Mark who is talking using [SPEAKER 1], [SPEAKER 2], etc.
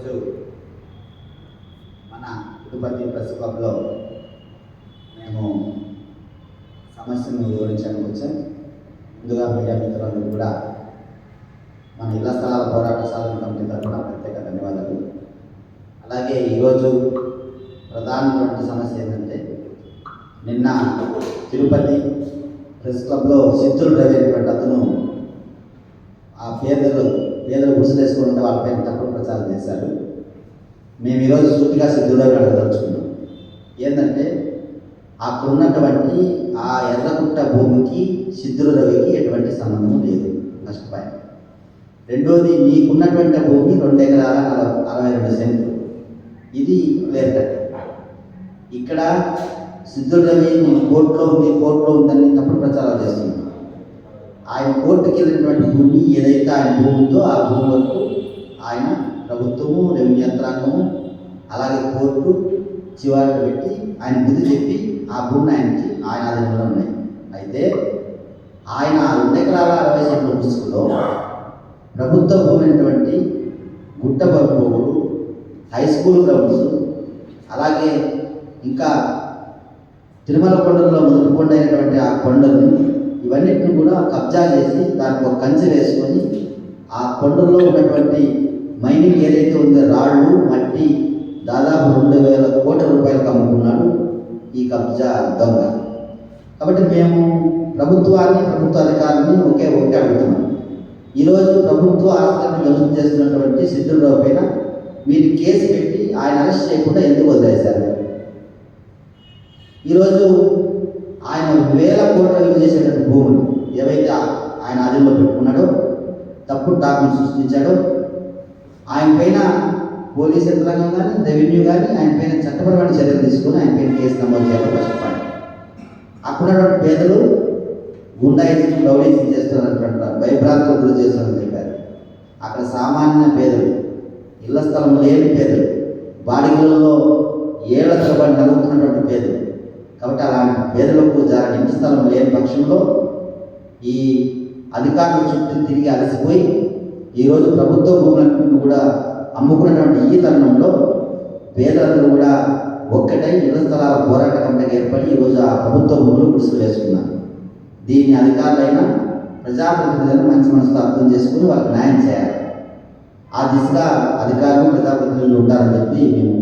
[SPEAKER 1] ఈరోజు మన తిరుపతి ప్రెస్ క్లబ్లో మేము సమస్యను వివరించడానికి వచ్చాం. ముందుగా మీడియా మిత్రులందరూ కూడా మన ఇళ్ళ స్థలాల పోరాట సాధన కమిటీ తరఫున ప్రత్యేక ధన్యవాదాలు. అలాగే ఈరోజు ప్రధానమైన సమస్య ఏంటంటే నిన్న తిరుపతి ప్రెస్ క్లబ్లో సిద్ధులు రవి అనేటువంటి అతను ఆ పేదలు పేదలు గుడిసెలేసుకుని ఉంటే వాళ్ళపైన తప్పుడు ప్రచారం చేశారు. మేము ఈరోజు సూటిగా సిద్ధుడు అడగదలుచుకున్నాం. ఏంటంటే అక్కడున్నటువంటి ఆ ఎర్రగుట్ట భూమికి సిద్ధుల రవికి ఎటువంటి సంబంధం లేదు. ఫస్ట్ పాయింట్ రెండోది మీకున్నటువంటి భూమి రెండు ఎకరాల నలభై అరవై రెండు సెంట్లు. ఇది క్లియర్ కట్ ఇక్కడ సిద్ధుల రవి నేను కోర్టులో ఉంది కోర్టులో ఉందని తప్పుడు ప్రచారాలు చేస్తున్నాను ఆయన వెళ్ళినటువంటి భూమి ఏదైతే ఆయన భూమి ఉందో ఆ భూమి వరకు ఆయన ప్రభుత్వము రెవెన్యూ యంత్రాంగము అలాగే కోర్టు చివరికి పెట్టి ఆయన బుద్ధి చెప్పి ఆ భూమిని ఆయనకి ఆయన ఆధీనంలో ఉన్నాయి. అయితే ఆయన రెండు ఎకరాల అరవై సెంట్ల పుస్తకంలో ప్రభుత్వ భూమి అయినటువంటి గుట్టబరుపోగుడు హై స్కూల్ గ్రౌండ్స్ అలాగే ఇంకా తిరుమల కొండల్లో మొదటి కొండ అయినటువంటి ఆ కొండల్ని ఇవన్నిటిని కూడా కబ్జా చేసి దానికి ఒక కంచె వేసుకొని ఆ కొండల్లో ఉన్నటువంటి మైనింగ్ ఏదైతే ఉందో రాళ్ళు మట్టి దాదాపు రెండు వేల కోట్ల రూపాయలకు అమ్ముకున్నాడు ఈ కబ్జా దొంగ. కాబట్టి మేము ప్రభుత్వాన్ని ప్రభుత్వ అధికారులని ఒకే ఒకటే అడుగుతున్నాం. ఈరోజు ప్రభుత్వ ఆస్తులను ధ్వంసం చేస్తున్నటువంటి సిద్ధులరావు పైన మీరు కేసు పెట్టి ఆయన అరెస్ట్ చేయకుండా ఎందుకు వదిలేశారు? ఈరోజు వేల కోట్ల విలువ చేసేటువంటి భూములు ఏవైతే ఆయన ఆధీనంలో పెట్టుకున్నాడో తప్పుడు డాక్యుమెంట్ సృష్టించాడో ఆయన పైన పోలీస్ యంత్రాంగం కానీ రెవెన్యూ కానీ ఆయన పైన చట్టపరమైన చర్యలు తీసుకొని ఆయన పైన కేసు నమోదు చేయాలి ఫస్ట్ పాయింట్. అక్కడ పేదలు గుండాయిజం రౌడీజం చేస్తున్నారన్నటువంటి భయభ్రాంతులు గురి చేస్తున్నారని చెప్పారు. అక్కడ సామాన్య పేదలు ఇళ్ళ స్థలంలో లేని పేదలు బాడిగలలో ఏళ్ళ తరబడి నలుగుతున్నటువంటి పేదలు కాబట్టి అలాంటి పేదలకు జాలని ఇంటి స్థలం లేని పక్షంలో ఈ అధికారుల చుట్టూ తిరిగి అలసిపోయి ఈరోజు ప్రభుత్వ భూములను కూడా అమ్ముకున్నటువంటి ఈ తరుణంలో పేదలందరూ కూడా ఒక్కటై ఇళ్ళ స్థలాల పోరాట కమిటీకి ఏర్పడి ఈరోజు ఆ ప్రభుత్వ భూములు గుడిసెలు వేసుకున్నారు. దీన్ని అధికారులైనా ప్రజాప్రతినిధులను మంచి మనసుతో అర్థం చేసుకుని వాళ్ళకి న్యాయం చేయాలి. ఆ దిశగా అధికారులు ప్రజాప్రతినిధులు ఉంటారని చెప్పి మేము